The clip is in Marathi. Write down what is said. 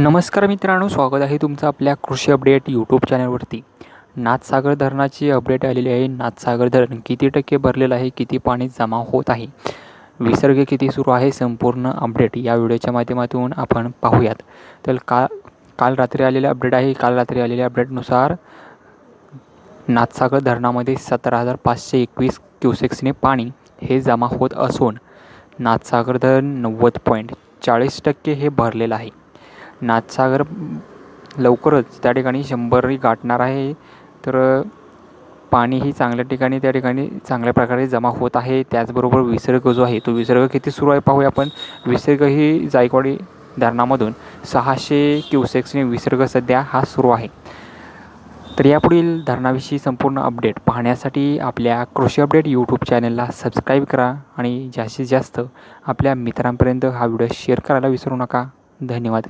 नमस्कार मित्रांनो स्वागत आहे तुमचं आपल्या कृषी अपडेट यूट्यूब चॅनलवरती नाथसागर धरणाची अपडेट आलेली आहे. नाथसागर धरण किती टक्के भरलेलं आहे किती पाणी जमा होत आहे? विसर्ग किती सुरू आहे संपूर्ण अपडेट या व्हिडिओच्या माध्यमातून आपण पाहूयात. तर का काल रात्री आलेले अपडेट आहे. काल रात्री आलेल्या अपडेटनुसार नाथसागर धरणामध्ये सतरा हजार पाचशे एकवीस क्युसेक्सने पाणी हे जमा होत असून नाथसागर धरण नव्वद पॉईंट चाळीस टक्के हे भरलेलं आहे. नाथसागर लवकरच त्या ठिकाणी शंभरही गाठणार आहे. तर पाणीही चांगल्या ठिकाणी त्या ठिकाणी चांगल्या प्रकारे जमा होत आहे. त्याचबरोबर विसर्ग जो आहे तो विसर्ग किती सुरू आहे पाहूया आपण. विसर्ग ही जायकवाडी धरणामधून सहाशे क्युसेक्सने विसर्ग सध्या हा सुरू आहे. तर यापुढील धरणाविषयी संपूर्ण अपडेट पाहण्यासाठी आपल्या कृषी अपडेट यूट्यूब चॅनलला सबस्क्राईब करा आणि जास्तीत जास्त आपल्या मित्रांपर्यंत हा व्हिडिओ शेअर करायला विसरू नका. धन्यवाद.